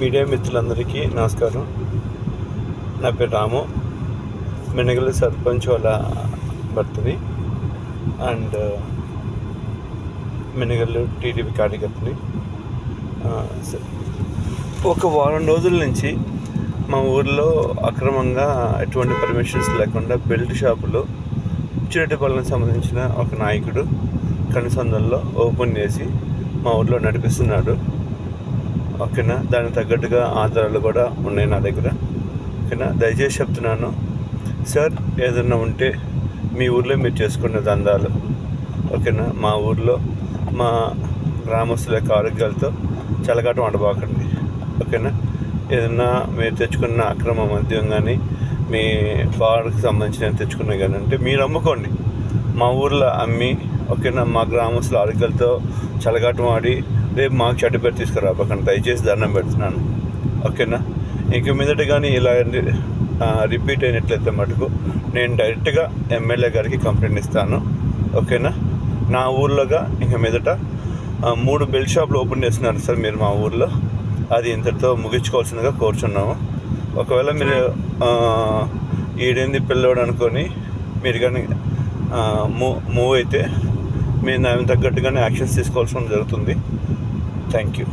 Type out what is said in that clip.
Media మిత్రులందరికీ నమస్కారం. నా పేరు రాము. మెనగల్లి సర్పంచ్ వాళ్ళ భర్తని అండ్ మెనగల్లు టీడీపీ కార్యకర్తని. ఒక వారం రోజుల నుంచి మా ఊర్లో అక్రమంగా ఎటువంటి పర్మిషన్స్ లేకుండా బెల్ట్ షాపులో చిరటిపల్లికి సంబంధించిన ఒక నాయకుడు కనుసందుల్లో ఓపెన్ చేసి మా ఊర్లో నడిపిస్తున్నాడు. ఓకేనా? దానికి తగ్గట్టుగా ఆధారాలు కూడా ఉన్నాయి నా దగ్గర. ఓకేనా? దయచేసి చెప్తున్నాను. సార్ ఏదైనా ఉంటే మీ ఊర్లో మీరు చేసుకునే దందాలు. ఓకేనా? మా ఊర్లో మా గ్రామస్తుల యొక్క ఆరోగ్యాలతో చలగాటం అడబాకండి ఓకేనా? ఏదన్నా మీరు తెచ్చుకున్న అక్రమ మద్యం కానీ మీ బార్కి సంబంధించిన తెచ్చుకున్న కానీ అంటే మీరు అమ్ముకోండి. మా ఊర్లో అమ్మి ఓకేనా? మా గ్రామస్తుల ఆరోగ్యాలతో చలగాటం ఆడి రేపు మాకు చెడ్డ పేరు తీసుకురాబోకండి దయచేసి దండం పెడుతున్నాను. ఓకేనా? ఇంక మీదట కానీ ఇలా రిపీట్ అయినట్లయితే మటుకు నేను డైరెక్ట్గా ఎమ్మెల్యే గారికి కంప్లైంట్ ఇస్తాను. ఓకేనా? నా ఊర్లోగా ఇంక మీదట మూడు బెల్ట్ షాపులు ఓపెన్ చేస్తున్నారు సార్ మీరు మా ఊర్లో. అది ఇంతటితో ముగించుకోవాల్సిందిగా కోరుచున్నాము. ఒకవేళ మీరు ఆ, ఈడేంది పిల్లోడు అనుకొని మీరు కానీ మూవ్ మూవ్ అయితే మేము దానికి తగ్గట్టుగానే యాక్షన్స్ తీసుకోవాల్సి జరుగుతుంది. Thank you